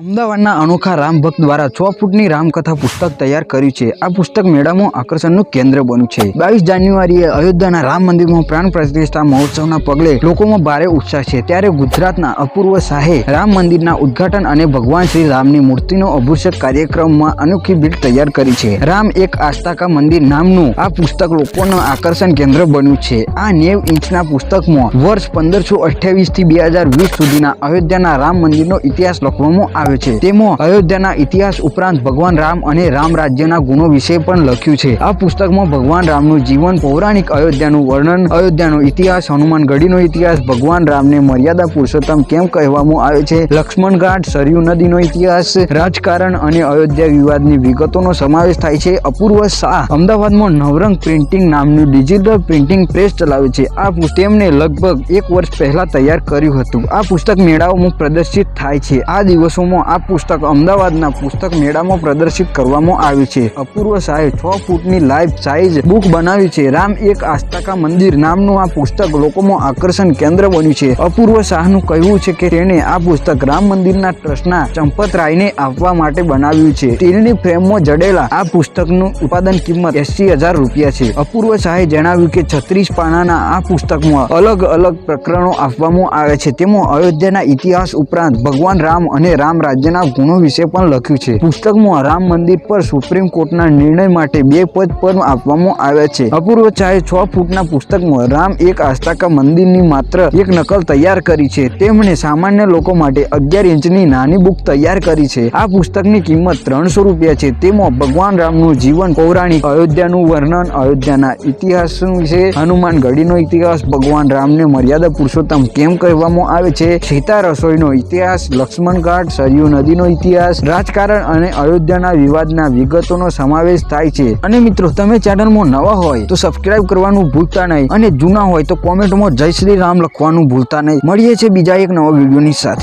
અમદાવાદના અનોખા રામ ભક્ત દ્વારા છ ફૂટની રામકથા પુસ્તક તૈયાર કર્યું છે. આ પુસ્તક મેળામાં આકર્ષણનું કેન્દ્ર બન્યું છે. બાવીસ જાન્યુઆરીએ અયોધ્યાના રામ મંદિરમાં પ્રાણ પ્રતિષ્ઠા મહોત્સવના પગલે લોકોમાં ભારે ઉત્સાહ છે. ત્યારે ગુજરાતના અપૂર્વ શાહે રામ મંદિરના ઉદ્ઘાટન અને ભગવાન શ્રી રામની મૂર્તિનો અભિષેક કાર્યક્રમમાં અનોખી ભીડ તૈયાર કરી છે. રામ એક આસ્થા કા મંદિર નામનું આ પુસ્તક લોકોનું આકર્ષણ કેન્દ્ર બન્યું છે. આ નેવ ઇંચના પુસ્તકમાં વર્ષ પંદરસો અઠ્યાવીસથી બે હજાર વીસ સુધીના અયોધ્યાના રામ મંદિરનો ઇતિહાસ લખવામાં આવ્યો છે. તેમાં અયોધ્યાના ઇતિહાસ ઉપરાંત ભગવાન રામ અને રામ રાજ્યના ગુણો વિશે પણ લખ્યું છે. આ પુસ્તકમાં ભગવાન રામનું જીવન, પૌરાણિક અયોધ્યાનું વર્ણન, અયોધ્યાનો ઇતિહાસ, હનુમાન ગઢીનો ઇતિહાસ, ભગવાન રામને મર્યાદા પુરુષોત્તમ કેમ કહેવામાં આવે છે, લક્ષ્મણ ઘાટ, સરયુ નદીનો ઇતિહાસ, રાજકારણ અને અયોધ્યા વિવાદની વિગતોનો સમાવેશ થાય છે. અપૂર્વ શાહ અમદાવાદમાં નવરંગ પ્રિન્ટિંગ નામનું ડિજિટલ પ્રિન્ટિંગ પ્રેસ ચલાવે છે. આ તેમને લગભગ એક વર્ષ પહેલા તૈયાર કર્યું હતું. આ પુસ્તક મેળાઓમાં પ્રદર્શિત થાય છે. આ દિવસોમાં આ પુસ્તક અમદાવાદના પુસ્તક મેળામાં પ્રદર્શિત કરવામાં આવ્યું છે. અપૂર્વ શાહે છ ફૂટની લાઈફ સાઇઝ બુક બનાવી છે. રામ એક આસ્થાકા મંદિર નામનું આ પુસ્તક લોકોમાં આકર્ષણ કેન્દ્ર બન્યું છે. અપૂર્વ શાહનું કહેવું છે કે તેણે આ પુસ્તક રામ મંદિરના ટ્રસ્ટના ચંપત રાયને આપવા માટે બનાવ્યું છે. સ્ટીલની ફ્રેમમાં જડેલા આ પુસ્તકનું ઉત્પાદન કિંમત એસી હજાર રૂપિયા છે. અપૂર્વ શાહે જણાવ્યું કે છત્રીસ પાનાના આ પુસ્તકમાં અલગ અલગ પ્રકરણો આપવામાં આવે છે. તેમાં અયોધ્યાના ઇતિહાસ ઉપરાંત ભગવાન રામ અને રામ રાજ્યના ગુણો વિશે પણ લખ્યું છે. પુસ્તકમાં રામ મંદિર પર સુપ્રીમ કોર્ટના નિર્ણય માટે બે પદ પર આપવામાં આવ્યા છે. અપૂર્વ ચાહે છ ફૂટના પુસ્તકમાં રામ એક આસ્થાકા મંદિરની માત્ર એક નકલ તૈયાર કરી છે. તેમણે સામાન્ય લોકો માટે અગિયાર ઇંચની નાની બુક તૈયાર કરી છે. આ પુસ્તકની કિંમત ત્રણસો રૂપિયા છે. તેમાં ભગવાન રામનું જીવન, પૌરાણિક અયોધ્યાનું વર્ણન, અયોધ્યાના ઇતિહાસ વિશે હનુમાન ગઢીનો ઇતિહાસ, ભગવાન રામને મર્યાદા પુરુષોત્તમ કેમ કહેવામાં આવે છે? સીતા રસોઈનો ઇતિહાસ, લક્ષ્મણ ઘાટ સરયુ નદીનો ઇતિહાસ, રાજકારણ અને અયોધ્યાના વિવાદના વિગતોનો સમાવેશ થાય છે. અને મિત્રો, તમે ચેનલમાં નવા હોય તો સબસ્ક્રાઇબ કરવાનું ભૂલતા નહીં અને જૂના હોય તો કોમેન્ટમાં જય શ્રી રામ લખવાનું ભૂલતા નહીં. મળીએ છીએ બીજા એક નવા વિડીયોની સાથે.